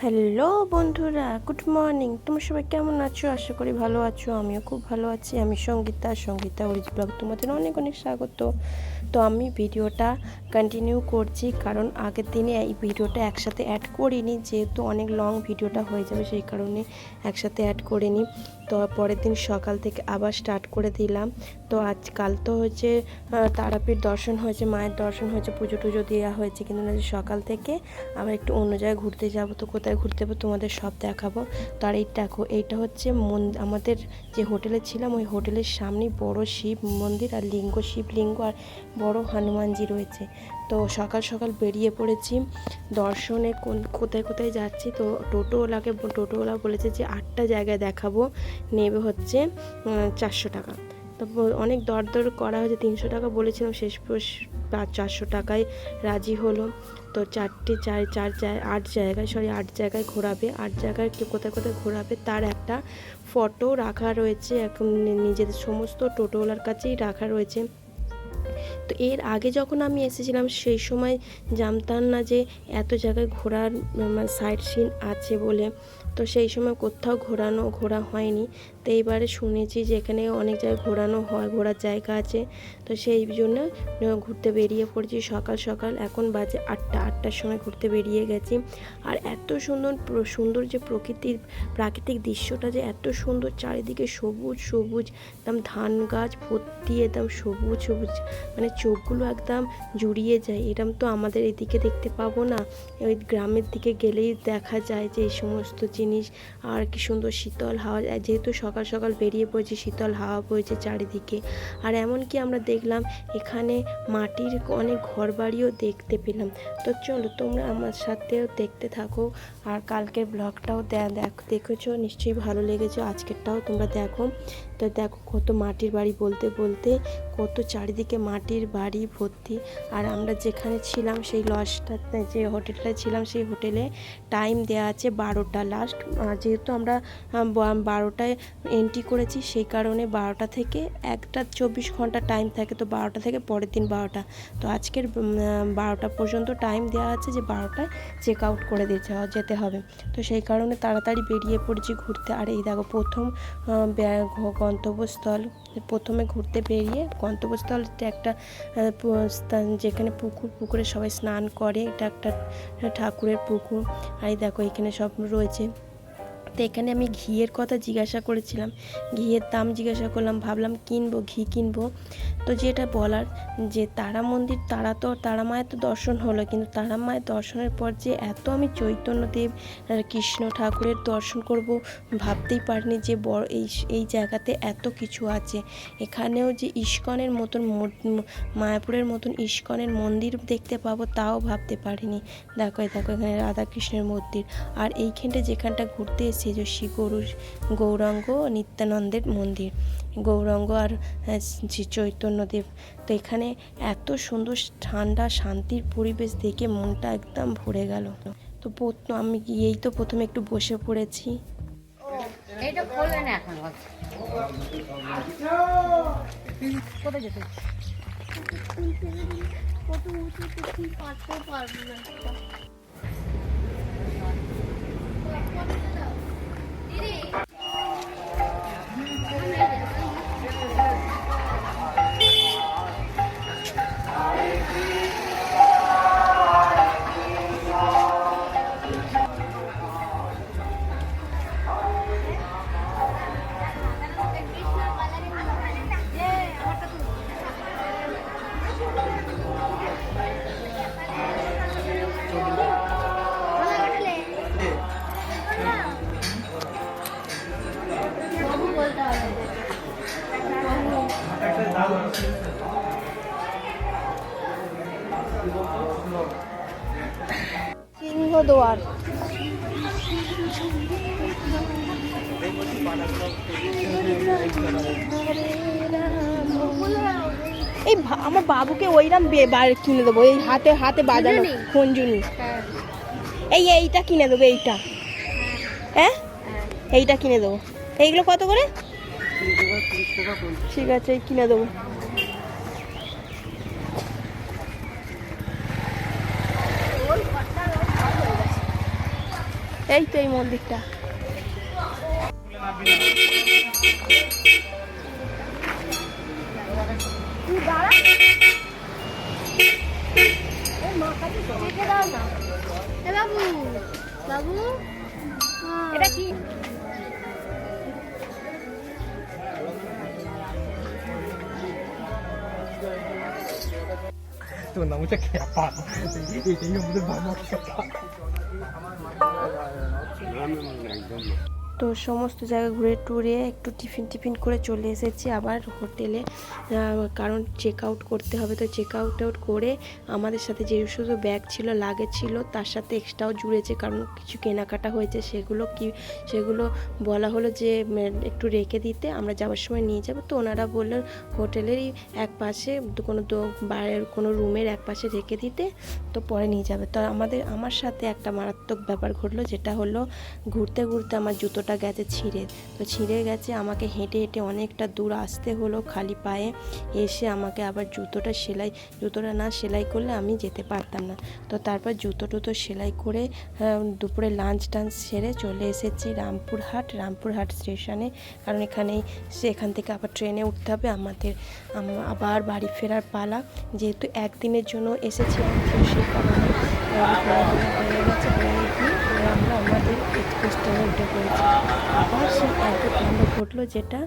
Hello বন্ধুরা, good morning. তোমরা সবাই কেমন আছো? আশা করি ভালো আছো, আমিও খুব ভালো আছি। আমি সঙ্গীতা সঙ্গীতা অরিজ ব্লগ তোমাদের অনেক অনেক স্বাগত। তো আমি ভিডিওটা কন্টিনিউ করছি, কারণ আগের দিনে এই ভিডিওটা একসাথে অ্যাড করিনি, যেহেতু অনেক লং ভিডিওটা হয়ে যাবে, সেই কারণে একসাথে অ্যাড করিনি। তো পরের দিন সকাল থেকে আবার স্টার্ট করে দিলাম। তো আজকাল তো হচ্ছে তারাপীঠ দর্শন হয়েছে, মায়ের দর্শন হয়েছে, পুজো টুজো দেওয়া হয়েছে, কিন্তু আজ সকাল থেকে আবার একটু অন্য জায়গায় ঘুরতে যাব, তো কোথায় ঘুরতে যাব তোমাদের সব দেখাবো। তো আর এই দেখো, এইটা হচ্ছে মন- আমাদের যে হোটেলে ছিলাম, ওই হোটেলের সামনেই বড় শিব মন্দির আর লিঙ্গ, শিবলিঙ্গ আর বড় হনুমানজি রয়েছে। তো সকাল সকাল বেরিয়ে পড়েছি। দর্শনে কোন, কোথায় কোথায় যাচ্ছি? তো টোটোওয়ালাকে টোটোওয়ালা বলেছে যে আটটা জায়গায় দেখাবো। নেবে হচ্ছে চারশো টাকা। তো ব- অনেক দরদর করা হয়েছে, তিনশো টাকা বলেছিলাম, শেষ পাঁচ চারশো টাকায় রাজি হলো। তো চারটে, চার চার আট জায়গায়, সরি, আট জায়গায় ঘোরাবে। আট জায়গায় কোথায় কোথায় ঘোরাবে তার একটা ফটো রাখা রয়েছে। এখন নিজেদের সমস্ত টোটোওয়ালার কাছেই রাখা রয়েছে। তো এর আগে যখন আমি এসেছিলাম, সেই সময় জানতাম না যে এত জায়গায় ঘোরার সাইট সিন আছে বলে। তো সেই সময় কোথাও ঘোরানো, ঘোরা হয়নি। তো এইবারে শুনেছি যে এখানে অনেক জায়গায় ঘোরানো হয়, ঘোরার জায়গা আছে। তো সেই জন্য ঘুরতে বেরিয়ে পড়েছি। সকাল সকাল এখন বাজে আটটা, আটটার সময় ঘুরতে বেরিয়ে গেছি। আর এত সুন্দর সুন্দর যে প্রকৃতির, প্রাকৃতিক দৃশ্যটা যে এত সুন্দর, চারিদিকে সবুজ সবুজ, একদম ধান গাছ ভর্তি, একদম সবুজ সবুজ। মানে চোখগুলো একদম জুড়িয়ে যায়। এরম তো আমাদের এদিকে দেখতে পাবো না। ওই গ্রামের দিকে গেলেই দেখা যায় যে এই সমস্ত জিনিস আর কি সুন্দর শীতল হাওয়া যেহেতু সকাল সকাল বেরিয়ে পড়েছে, শীতল হাওয়া বইছে চারিদিকে। আর এমনকি আমরা দেখলাম এখানে মাটির অনেক ঘর বাড়িও দেখতে পেলাম। তো চলো তোমরা আমার সাথেও দেখতে থাকো আর কালকের ব্লগটাও দেখ, দেখেছ, নিশ্চয়ই ভালো লেগেছে। আজকেরটাও তোমরা দেখো। তো দেখো কত মাটির বাড়ি বলতে বলতে, কত চারিদিকে মাটির বাড়ি ভর্তি। আর আমরা যেখানে ছিলাম সেই লজটাতে যে হোটেলটা ছিলাম সেই হোটেলে টাইম দেওয়া আছে বারোটা লাস্ট যেহেতু আমরা বারোটায় এন্ট্রি করেছি, সেই কারণে বারোটা থেকে একটা চব্বিশ ঘণ্টা টাইম থাকে, তো বারোটা থেকে পরের দিন বারোটা। তো আজকের বারোটা পর্যন্ত টাইম দেওয়া আছে যে বারোটায় চেক আউট করে দিতে যেতে হবে। তো সেই কারণে তাড়াতাড়ি বেরিয়ে পড়েছি ঘুরতে। আর এই দেখো প্রথম গন্তব্যস্থল, প্রথমে ঘুরতে বেরিয়ে গন্তব্যস্থল একটা স্থান যেখানে পুকুর, পুকুরে সবাই স্নান করে। এটা একটা ঠাকুরের পুকুর। আর দেখো এখানে সব রয়েছে। তো এখানে আমি ঘিয়ের কথা জিজ্ঞাসা করেছিলাম। ঘিয়ের দাম জিজ্ঞাসা করলাম, ভাবলাম কিনবো, ঘি কিনবো। তো যেটা বলার যে তারা মন্দির, তারা তো, তারা মায়ের তো দর্শন হলো। কিন্তু তারা মায়ের দর্শনের পর যে এত আমি চৈতন্যদেব কৃষ্ণ ঠাকুরের দর্শন করব ভাবতেই পারিনি যে বড় এই এই জায়গাতে এত কিছু আছে। এখানেও যে ইস্কনের মতন মায়াপুরের মতন ইস্কনের মন্দির দেখতে পাবো তাও ভাবতে পারিনি। দেখো দেখো এখানে রাধাকৃষ্ণের মন্দির। আর এইখানটা যেখানটা ঘুরতে এসেছি যে শ্রী গরু গৌরাঙ্গ নিত্যানন্দের মন্দির। গৌরাঙ্গ আর শ্রী চৈতন্যদেব। তো এখানে এত সুন্দর ঠান্ডা শান্তির পরিবেশ দেখে মনটা একদম ভরে গেল। তো প্রথম আমি গিয়েই তো প্রথমে একটু বসে পড়েছি। কত পারতে পারব না। সিংহদুয়ার এই আমার বাবুকে ওইরাম বার- কিনে দেবো। এই হাতে হাতে বাজানো খঞ্জনি? হ্যাঁ। এই এইটা কিনে দেবো এইটা। হ্যাঁ? এইটা কিনে দেবো। এইগুলো কত করে? ঠিক আছে কিনে দেবো। এই তো এই মন্দিরটা। এ বাবু। বাবু। হ্যাঁ। এটা কি? তোর নাম হচ্ছে খ্যাপা এটাই আমাদের খ্যাপা 라면 그냥 좀. তো সমস্ত জায়গা ঘুরে টুরে একটু টিফিন টিফিন করে চলে এসেছি আবার হোটেলে। কারণ চেক আউট করতে হবে। তো চেক আউট আউট করে আমাদের সাথে যে শুধু ব্যাগ ছিল লাগে ছিল, তার সাথে এক্সট্রাও জুড়েছে। কারণ কিছু কেনাকাটা হয়েছে, সেগুলো কি, সেগুলো বলা হলো যে একটু রেখে দিতে, আমরা যাওয়ার সময় নিয়ে যাব। তো ওনারা বললেন, হোটেলেরই এক পাশে কোনো দো- বাইরের কোনো রুমের এক পাশে রেখে দিতে, তো পরে নিয়ে যাবে। তো আমাদের, আমার সাথে একটা মারাত্মক ব্যাপার ঘটলো, যেটা হলো, ঘুরতে ঘুরতে আমার জুতোটা গেছে ছিঁড়ে। তো ছিঁড়ে গেছে আমাকে হেঁটে হেঁটে অনেকটা দূর আসতে হলো খালি পায়ে। এসে আমাকে আবার জুতোটা সেলাই জুতোটা না সেলাই করলে আমি যেতে পারতাম না। তো তারপর জুতো টুতো সেলাই করে আহ, দুপুরে লাঞ্চ টাঞ্চ সেরে চলে এসেছি রামপুরহাট রামপুরহাট স্টেশনে কারণ এখানেই সেখান থেকে আবার ট্রেনে উঠতে হবে আমাদের আবার বাড়ি ফেরার পালা। যেহেতু একদিনের জন্য এসেছিলাম তো সেই কারণে আমাদের ট্রেনে উঠে আবার সে একই কাণ্ড ঘটলো যেটা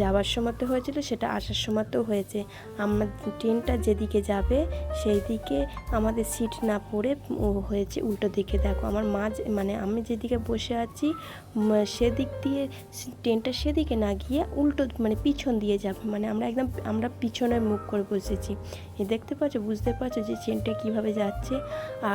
যাওয়ার সময়তে হয়েছিল, সেটা আসার সময়তেও হয়েছে। আমার ট্রেনটা যেদিকে যাবে সেই দিকে আমাদের সিট না পড়ে হয়েছে উল্টো দিকে। দেখো, আমার মা মানে আমি যেদিকে বসে আছি সেদিক দিয়ে ট্রেনটা সেদিকে না গিয়ে উল্টো মানে পিছন দিয়ে যাবে। মানে আমরা একদম, আমরা পিছনে মুখ করে বসেছি। এ দেখতে পাচ্ছ, বুঝতে পারছ যে ট্রেনটা কীভাবে যাচ্ছে।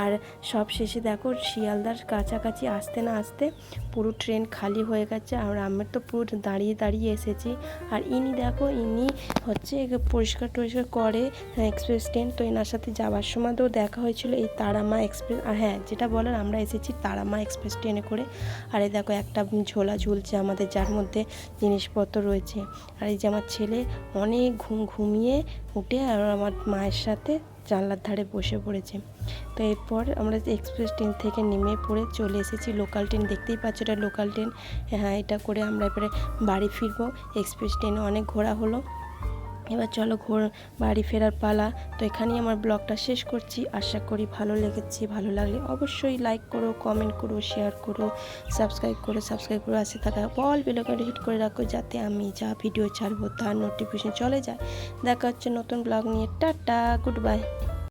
আর সব শেষে দেখো, শিয়ালদার কাছাকাছি আসতে না আসতে পুরো ট্রেন খালি হয়ে গেছে আর আমরা তো পুরো দাঁড়িয়ে দাঁড়িয়ে এসেছি। আর ইনি দেখো, ইনি হচ্ছে পরিষ্কার টরিষ্কার করে এক্সপ্রেস ট্রেন তো এনার সাথে যাওয়ার সময় তো দেখা হয়েছিল এই তারামা এক্সপ্রেস আর হ্যাঁ যেটা বলার আমরা এসেছি তারামা এক্সপ্রেস ট্রেনে করে। আর এই দেখো, একটা ঝোলা ঝুলছে আমাদের, যার মধ্যে জিনিসপত্র রয়েছে। আর এই যে আমার ছেলে অনেক ঘুম ঘুমিয়ে উঠে আর আমার মায়ের সাথে জানলার ধারে বসে পড়েছে। তো এরপর আমরা এক্সপ্রেস ট্রেন থেকে নেমে পড়ে চলে এসেছি লোকাল ট্রেন দেখতেই পাচ্ছ এটা লোকাল ট্রেন হ্যাঁ এটা করে আমরা এবারে বাড়ি ফিরবো। এক্সপ্রেস ট্রেনে অনেক ঘোরা হলো। এবার চলো ঘোর, বাড়ি ফেরার পালা। তো এখানেই আমার ব্লগটা শেষ করছি। আশা করি ভালো লেগেছে, ভালো লাগলে অবশ্যই লাইক করো কমেন্ট করো শেয়ার করো সাবস্ক্রাইব করো সাবস্ক্রাইব করে আসে থাকা বল বেলকনটা হিট করে রাখো যাতে আমি যা ভিডিও ছাড়বো তার নোটিফিকেশন চলে যায়। দেখা হচ্ছে নতুন ব্লগ নিয়ে। Tata good bye